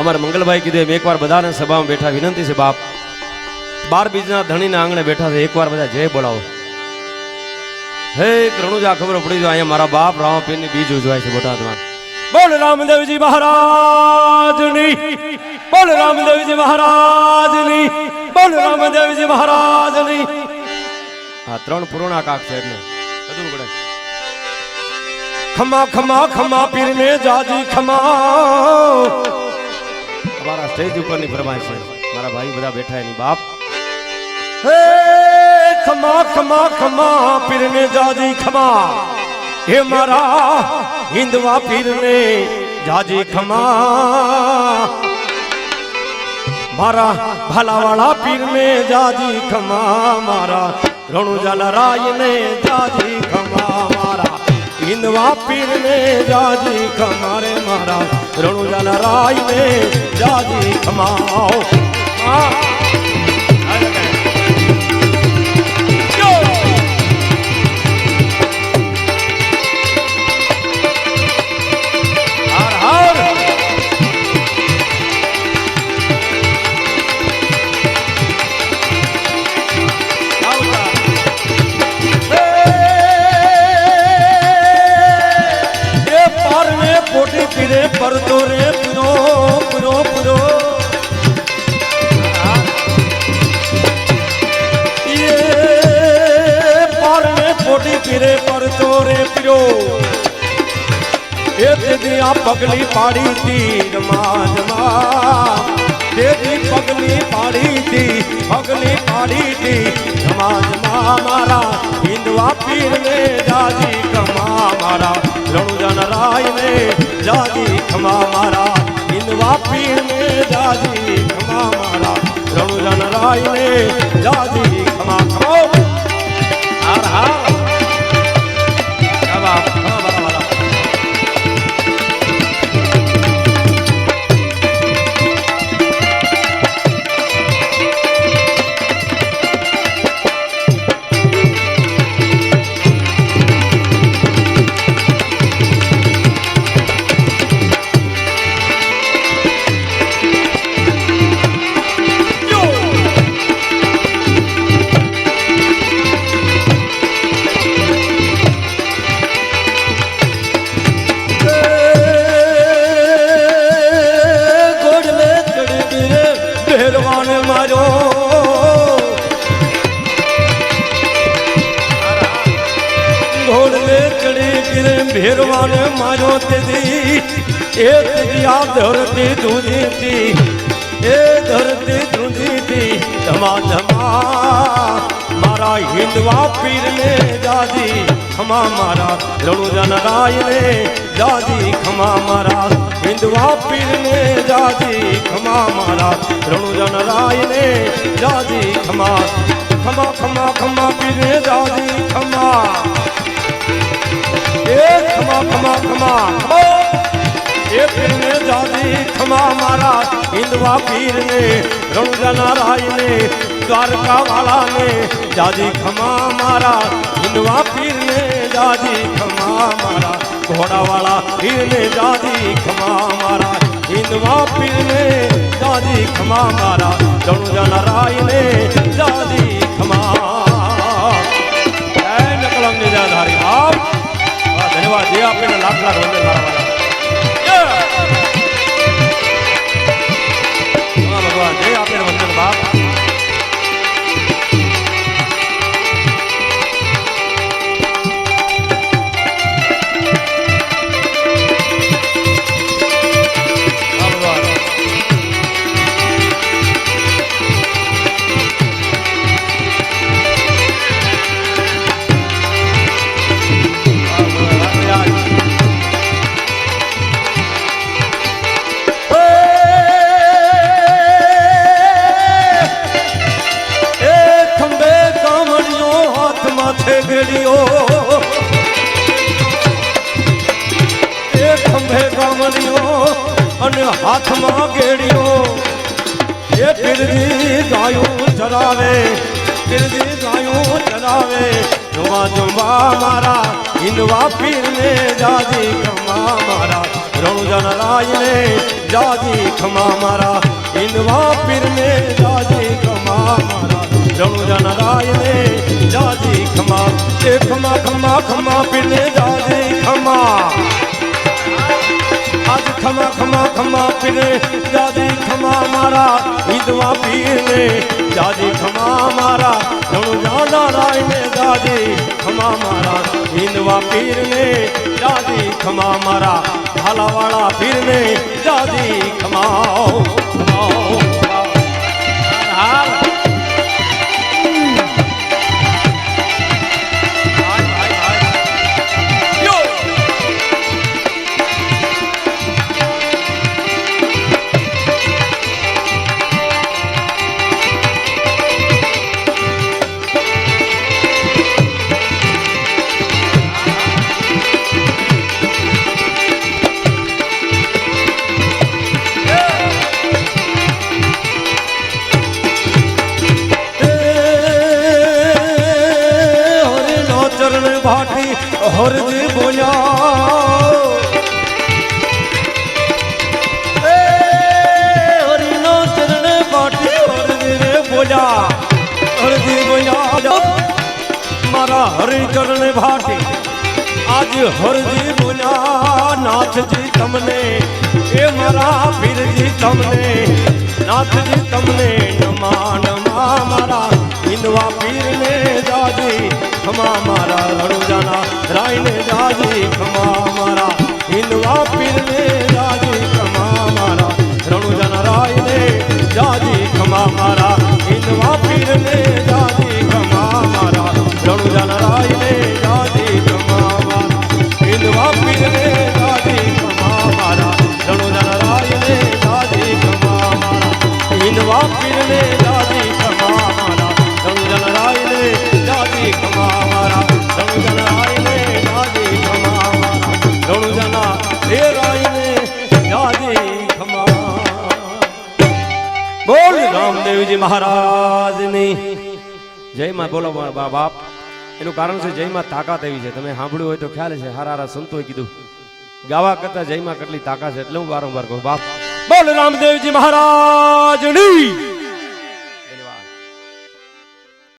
અમારે મંગલભાઈ કીધું એમ, એકવાર બધાને સભામાં બેઠા, વિનંતી છે, બાપ. બાર બીજના ધણીના આંગણે બેઠા છે, એકવાર બધા જય બોલાવો. હે રણુજા ખબર પડી જાય, અહીંયા મારા બાપ રામાપીરની બીજ ઉજવાય છે બોટાદમાં. બોલ રામદેવજી મહારાજની, બોલ રામદેવજી મહારાજની, બોલ રામદેવજી મહારાજની. આ ત્રણ પૂર્ણા કાક છે એટલે બધું ગણાય ખમા ખમા ખમા પીરને જાજી, ખમા. અમારા સ્ટેજ ઉપરની ફરમાય છે. મારા ભાઈ બધા બેઠા એની બાપ. હે, ખમા ખમા ખમા, પીરને જાજી, ખમા. હે મારા હિન્દવા પીરને જાજી, ખમા. મારા ભાલાવાળા પીરને જાજી, ખમા. મારા રણુજાલા રાયને જાજી, ખમા. મારા હિન્દવા પીરને જાજી ખમારે મારા મારા રાય ને જાજી ખમા પીરે પરતો રે પુરો પુરો પુરો પોટી પીરે પરતો રે પુરો દીદી આ પગલી પાડી તીર માજમાં દેદી પગલી પાડી તી પગલી પાડી તી રમાજમાં મારા હિન્દવા પીરને જાજી કમા મારા રણુજન રાયને જાજી ખમા મારા. હિન્દવા મે જાજી ખમા મારા. રણુજન રાયને જાજી ખમા ખમો ચડી પીરે માર્યો તેથી એ તેદી આ ધરતી ધૂંધી એ ધરતી ધૂંધી ધમા ધમા મારા હિન્દવા પીરને દાદી, ખમા મારા રણુજન રાયને દાદી, ખમા મારા હિન્દવા પીરને દાદી, ખમા મારા રણુજન રાયને દાદી, ખમા ખમા ખમા ખમા પીરને દાદી, ખમા. એ ખમા ખમા ખમા. એ પીરને જાદી ખમા મારા હિન્દવા પીરને, રણુજના રાયને દ્વારકા વાળાને જાદી ખમા મારા હિન્દવા પીરને જાદી ખમા મારા ઘોડાવાળા પીરને જાદી ખમા મારા હિન્દવા પીરને જાદી ખમા મારા રણુજના રાયને. માથે ગેડીઓ એ ખંભે કામણીઓ અને હાથમાં ગેડીઓ. એ પીરજી ગાયું ચરાવે પીરજી ગાયું ચરાવે. જોવા જોવા મારા હિંદવા પીરને જાજી ખમા મારા. રણુજન રાયને જાજી ખમા મારા. હિંદવા પીરને જાજી ખમા રણુજા નારાયણે જાજી ખમા એ ખમા ખમા ખમા પીરને જાજી ખમા આજ ખમા ખમા ખમા પીરને જાજી ખમા મારા. હિંદવા પીરને જાજી ખમા મારા. રણુજા નારાયણે જાજી ખમા મારા. હિંદવા પીરને જાજી ખમા મારા. ભાલાવાળા પીરને જાજી ખમાઓ હરજી બોલ્યા. એ હરી નો ચરણ ભાટી હરજી રે બોલ્યા. હરજી બોલ્યા મારા હરિ ચરણ ભાટી આજ હરજી બોલ્યા, નાથજી તમને. એ મારા પીરજી તમને. નાથજી નમા નમા, મારા હિંદવા પીરને જાજી ખમા મારા રણુજાના રાયને જાજી ખમા મહારાજની. જય માં બોલો બા- બાપ. એનું કારણ છે જયમાં તાકાત એવી છે. તમે સાંભળ્યું હોય તો ખ્યાલ છે. હારા હારા સંતોએ કીધું. ગાવા કરતા જયમાં કેટલી તાકાત છે એટલે હું વારંવાર કહું, બાપ. બોલ રામદેવજી મહારાજની.